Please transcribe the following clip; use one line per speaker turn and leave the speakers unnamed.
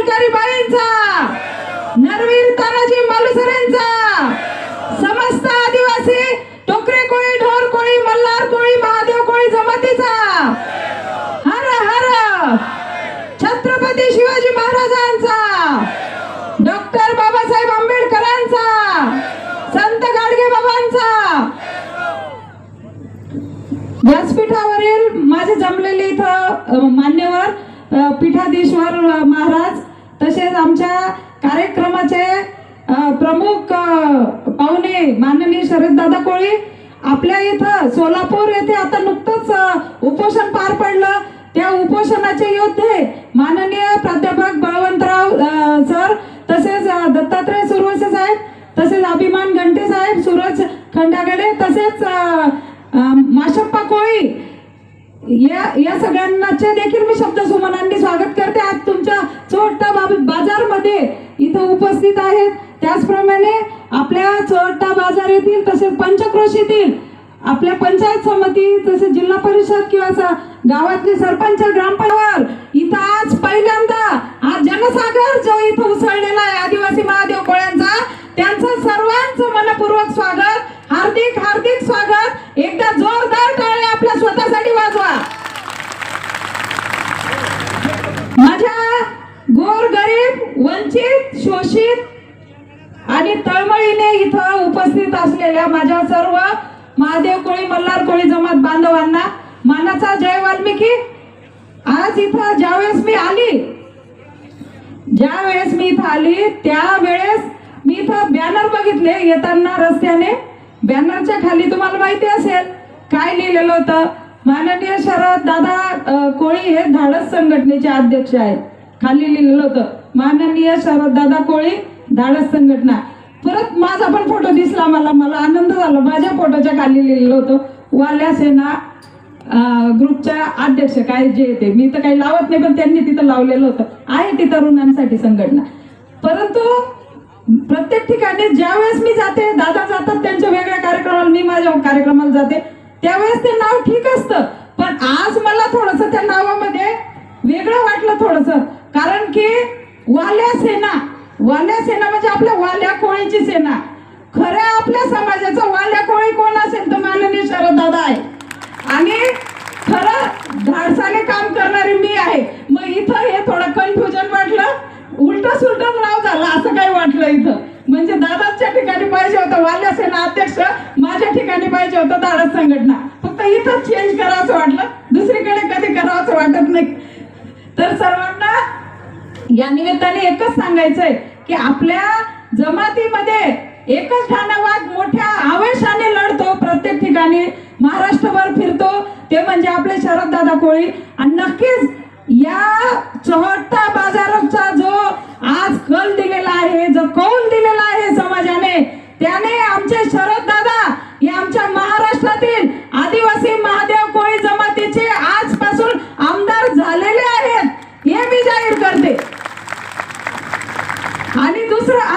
जानकारी बाईंचा नरवीर तानाजी मालुसरेंचा समस्त आदिवासी टोकरे कोळी ढोर कोळी मल्हार कोळी महादेव कोळी जमातीचा. हर हर छत्रपती शिवाजी महाराजांचा डॉक्टर बाबासाहेब आंबेडकरांचा संत गाडगे बाबांचा. व्यासपीठावरील माझे जमलेले इथं मान्यवर पीठाधीश्वर महाराज तसेच आमच्या कार्यक्रमाचे प्रमुख पाहुणे माननीय शरददादा कोळी आपल्या इथं सोलापूर येथे आता नुकतंच उपोषण पार पडलं. त्या उपोषणाचे योद्धे माननीय प्राध्यापक बळवंतराव सर तसेच दत्तात्रय सुरवसे साहेब तसेच अभिमान घंटे साहेब सूरज खंडागडे तसेच माशप्पा कोळी या या सगळ्यांचे देखील मी शब्द सुमनांनी स्वागत करते आज तुमच्या चोरटा बाब बाजारमध्ये इथं उपस्थित आहेत. त्याचप्रमाणे आपल्या चोरटा बाजार येथील तसेच पंचक्रोशीतील आपल्या पंचायत समिती तसेच जिल्हा परिषद किंवा गावातले सरपंच ग्रामपंचायत इथं आज पहिल्यांदा आज जनसागर जो इथं उसळलेला आहे आदिवासी महादेव कोळ्यांचा त्यांचं सर्वांचं मनपूर्वक स्वागत. वंचित शोषित आणि तळमळीने इथं उपस्थित असलेल्या माझ्या सर्व महादेव कोळी मल्हार कोळी जमात बांधवांना मानाचा जय वाल्मिकी. आज इथं ज्यावेळेस मी आली ज्यावेळेस मी इथं आली त्यावेळेस मी इथं बॅनर बघितले येताना रस्त्याने. बॅनरच्या खाली तुम्हाला माहिती असेल काय लिहिलेलं होतं? माननीय शरद दादा कोळी हे धाडस संघटनेचे अध्यक्ष आहेत. खाली लिहिलेलं होतं. माननीय शरद दादा कोळी धाडस संघटना. परत माझा पण फोटो दिसला मला मला आनंद झाला. माझ्या फोटोच्या खाली लिहिलेलं होतं वाल्या सेना ग्रुपच्या अध्यक्ष काय जे ते. मी तर काही लावत नाही पण त्यांनी तिथं लावलेलं होतं. आहे ती तरुणांसाठी संघटना. परंतु प्रत्येक ठिकाणी ज्यावेळेस मी जाते दादा जातात त्यांच्या वेगळ्या कार्यक्रमाला मी माझ्या कार्यक्रमाला जाते त्यावेळेस ते नाव ठीक असतं. पण आज मला थोडंसं त्या नावामध्ये वेगळं वाटलं थोडंसं. कारण की वाल्या सेना. वाल्या सेना म्हणजे आपल्या वाल्या कोळीची सेना. खऱ्या आपल्या समाजाचा वाल्या कोळी कोण असेल तर माननीय शरद दादा आहे. आणि खरं धाडसाने काम करणारी मी आहे. मग इथं हे थोडं कन्फ्युजन वाटलं. उलट सुलट नाव झालं असं काही वाटलं इथं. म्हणजे दादाच्या ठिकाणी पाहिजे होतं वाल्या सेना अध्यक्ष माझ्या ठिकाणी पाहिजे होतं धाडस संघटना. फक्त इथं चेंज करावं वाटलं. दुसरीकडे कधी करावं वाटत नाही. तर सर्वांना या निमित्ताने एकच सांगायचंय की आपल्या जमातीमध्ये एकच ठाणा वाघ मोठ्या आवेशाने लढतो प्रत्येक ठिकाणी महाराष्ट्रभर फिरतो. ते म्हणजे आपले शरददादा कोळी. आणि नक्कीच या चोहट्टा बाजाराचा जो आज कल दिलेला आहे जो कौल दिलेला